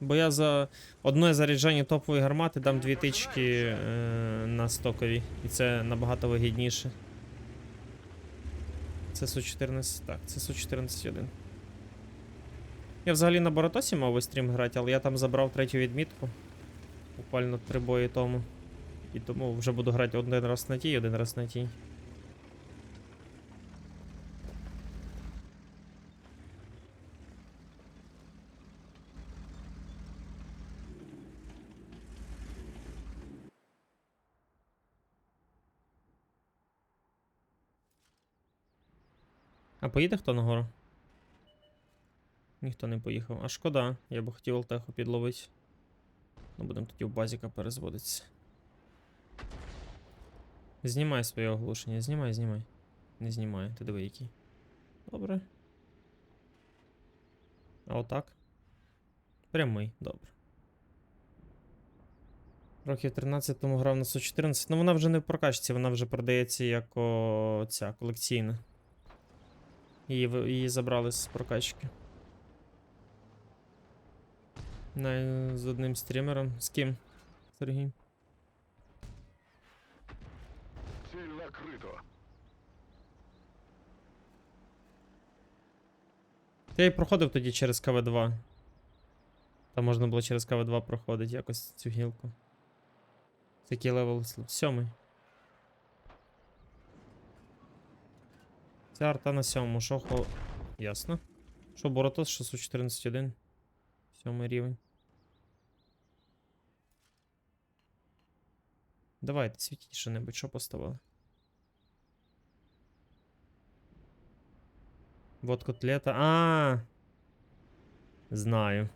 Бо я за одне заряджання топової гармати дам дві тички е, на стокові. І це набагато вигідніше. Це Су-14. Так, це Су-14-1. Я взагалі на Боротосі мав стрім грати, але я там забрав третю відмітку. Буквально три бої тому. І тому вже буду грати один раз на тій, один раз на тій. А поїде хто нагору? Ніхто не поїхав. А шкода, я би хотів Алтеху підловити. Ну, будемо тоді в базіка перезводитися. Знімай своє оголошення, знімай, знімай. Не знімай, ти диви який. Добре. А отак. Прямий, добре. Років 13 тому грав на 114. Ну вона вже не в прокачці, вона вже продається як о, ця колекційна. Її, її забрали з прокачки. На, з одним стрімером. З ким? Сергій. Ціль накрито. Я і проходив тоді через КВ2. Там можна було через КВ2 проходити якось цю гілку. Це який левел? Сьомий. Це арта на сьомому. Що. Ясно. Що Боротос 614.1. Сьомий рівень. Давайте, світіть що-небудь, що поставили. Вот котлета. А. Знаю.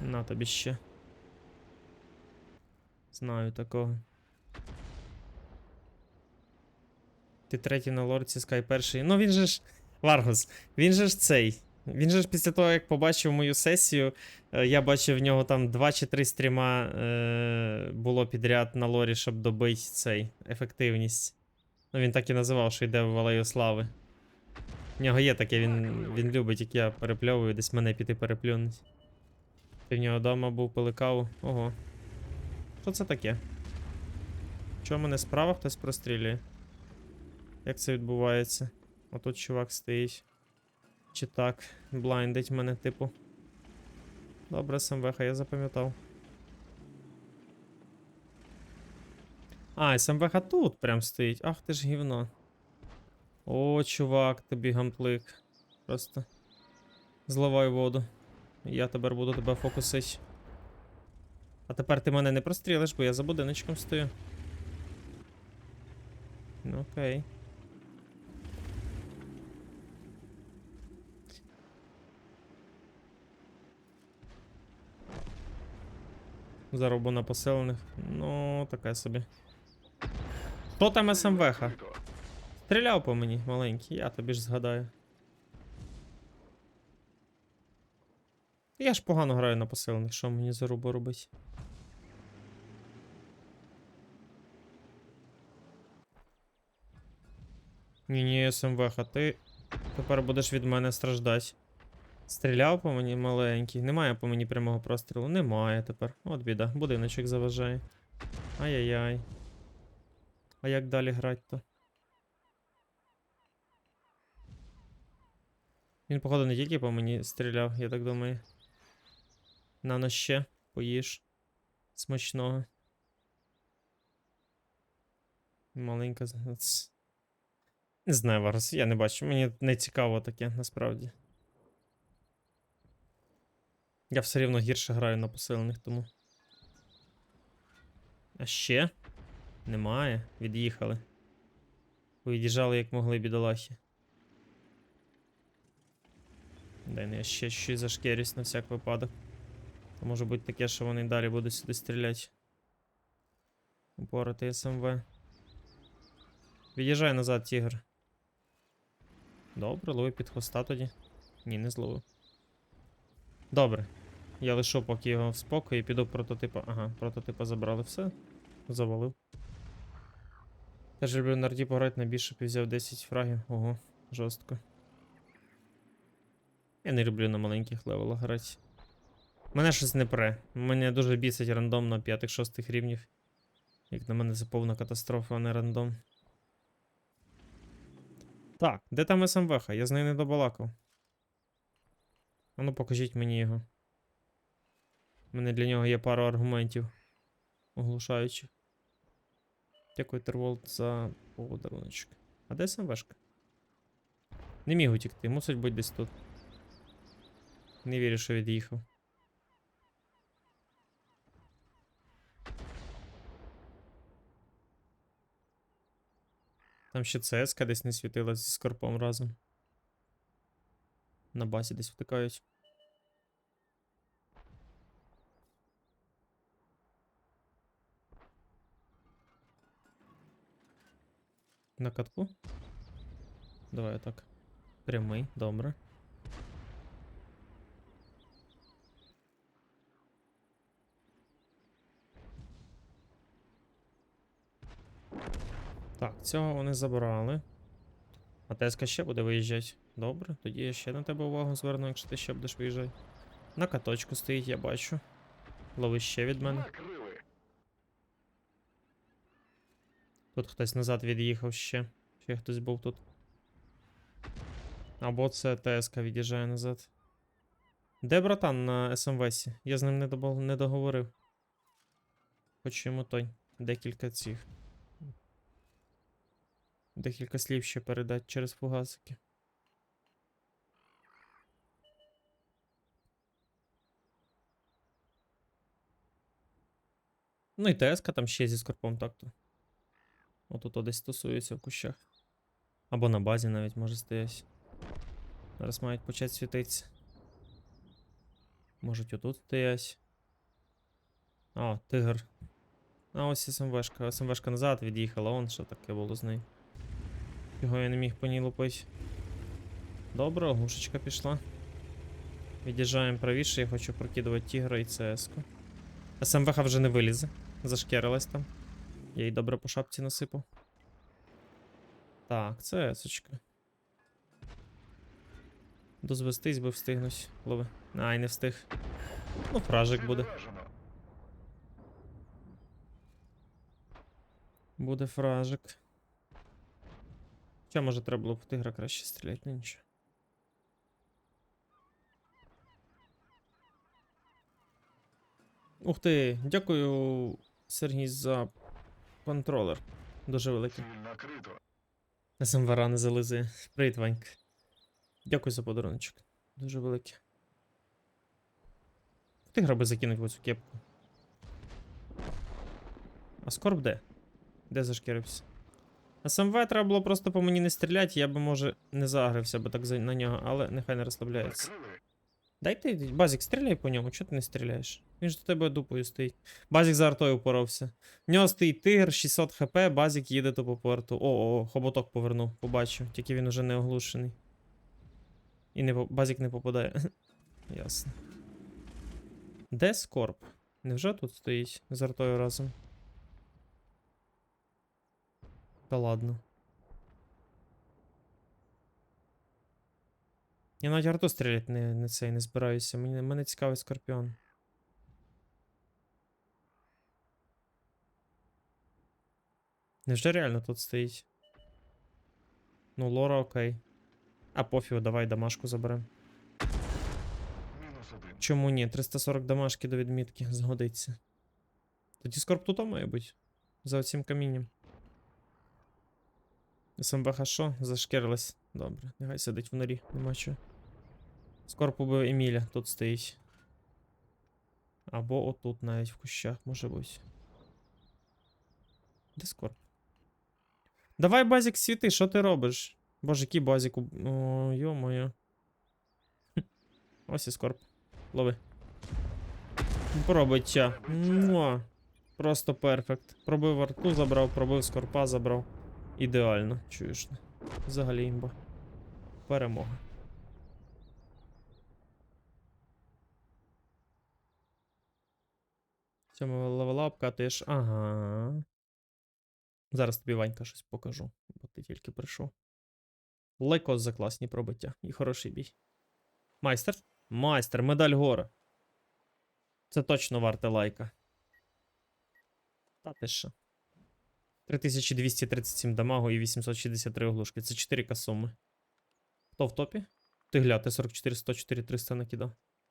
На тобі ще. Знаю такого. Ти третій на лорці, Скай перший. Ну він же ж. Варгус, він же ж цей. Він же ж після того, як побачив мою сесію, е, я бачив в нього там 2 чи 3 стріма е, було підряд на лорі, щоб добити цей ефективність. Ну він так і називав, що йде в алею слави. В нього є таке, він, він любить, як я перепльовую, десь мене піти переплюнуть. В нього вдома був пиликав. Ого. Що це таке? Чого мене справа хтось прострілює? Як це відбувається? Отут чувак стоїть. Чи так, блайндить мене, типу. Добре, СМВХ, я запам'ятав. А, СМВХ тут прям стоїть. Ах ти ж гівно. О, чувак, тобі гамплик. Просто. Зливай воду. Я тепер буду тебе фокусить. А тепер ти мене не прострілиш, бо я за будиночком стою. Ну окей. Заробу на поселених. Ну, таке собі. Хто там СМВХ? Стріляв по мені, маленький, я тобі ж згадаю. Я ж погано граю на поселених, що мені зарубу робить? Ні, ні, СМВХ, ти тепер будеш від мене страждати. Стріляв по мені маленький. Немає по мені прямого прострілу. Немає тепер. От біда. Будиночок заважає. Ай-яй-яй. А як далі грати то? Він, походу, не тільки по мені стріляв, я так думаю. Нано ще, поїж. Смачного. Маленька. Не знаю, Варус, я не бачу. Мені не цікаво таке, насправді. Я все рівно гірше граю на посилених, тому. А ще? Немає. Від'їхали. Від'їжджали як могли бідолахи. Дай ну я ще щось зашкерюсь на всяк випадок. Може бути таке, що вони далі будуть сюди стріляти. Упоротий СМВ. Від'їжджай назад, тігр. Добре, лови під хвоста тоді. Ні, не зловив. Добре. Я лишу поки його в спокій і піду прототипа. Ага, прототипа забрали все. Завалив. Теж люблю на арті пограти на більше взяв 10 фрагів. Ого, жорстко. Я не люблю на маленьких левелах грати. Мене щось не пре. Мене дуже бісить рандом на 5-6 рівнів. Як на мене це повна катастрофа, а не рандом. Так, де там СМВХ? Я з нею не добалакав. А ну покажіть мені його. У мене для нього є пару аргументів. Оглушаючих. Дякую, Терволд, за подаруночок. А де СМВшка? Не міг утікти, мусить бути десь тут. Не вірю, що від'їхав. Там ще ЦСК десь не світила зі скорпом разом. На базі десь втикають. На катку? Давай так. Прямий, добре. Так, цього вони забрали. А Теска ще буде виїжджати. Добре, тоді я ще на тебе увагу зверну, якщо ти ще будеш виїжджати. На каточку стоїть, я бачу. Лови ще від мене. Тут хтось назад від'їхав ще. Ще хтось був тут. Або це ТСК від'їжджає назад. Де братан на СМВСі? Я з ним не, договорив. Хочу йому той. Декілька цих. Декілька слів ще передати через фугасики. Ну і ТСК там ще зі скорпом так-то. Отут десь тусується в кущах. Або на базі навіть може стоять. Зараз мають почати світитися. Можуть отут стоять. А, тигр. А ось СМВшка. СМВшка назад від'їхала, он що таке було з нею. Його я не міг по ній лупити. Добре, оглушечка пішла. Від'їжджаємо правіше, я хочу прокидувати тігра і ЦС-ку. СМВХ вже не вилізе. Зашкерилась там. Я їй добре по шапці насипав. Так, це есочка. Дозвестись би встигнуть. Лови. Ай, не встиг. Ну, фражик буде. Буде фражик. Хоча, може, треба було в тигра краще стріляти, ну нічого. Ух ти, дякую, Сергій, за контролер. Дуже великий. СМВР не зализує. Привіт, Ваньк. Дякую за подаруночок. Дуже великий. Тигра би закинуть в оцю кепку. А скорб де? Де зашкірився? СМВ треба було просто по мені не стріляти, я би, може, не загрився би так на нього, але нехай не розслабляється. Дай ти, Базік, стріляй по ньому, чого ти не стріляєш? Він ж до тебе дупою стоїть. Базік за артою упорався. В нього стоїть тигр, 600 хп, Базік їде то по порту. О, о, хоботок повернув, побачив, тільки він уже не оглушений. І не, Базік не попадає. Ясно. Де Скорб? Невже тут стоїть з артою разом? Та ладно. Я навіть арту стріляти не, не цей не збираюся. Мені, мене цікавий скорпіон. Невже реально тут стоїть? Ну, лора окей. А пофігу, давай дамашку заберем. Чому ні? 340 дамашки до відмітки згодиться. Тоді скорб тут має бути. За оцим камінням. СМБХ що? Зашкерилась. Добре, нехай сидить в норі, нема чого. Скорб убив Еміля, тут стоїть. Або отут навіть в кущах, може бути. Де скорб? Давай, базік, світи, що ти робиш? Боже, який базік. О, йо-моє. Ось і скорб. Лови. Пробиття. Просто перфект. Пробив арту, забрав, пробив скорпа, забрав. Ідеально, чуєш. Взагалі імба. Перемога. Цьому левелап катиш. Ага. Зараз тобі Ванька щось покажу, бо ти тільки прийшов. Лайкос за класні пробиття і хороший бій. Майстер? Майстер, медаль гора. Це точно варте лайка. Та ти що? 3237 дамагу і 863 оглушки. Це 4 суми. Хто в топі? Ти гля, ти 44, 104, 300 накидав.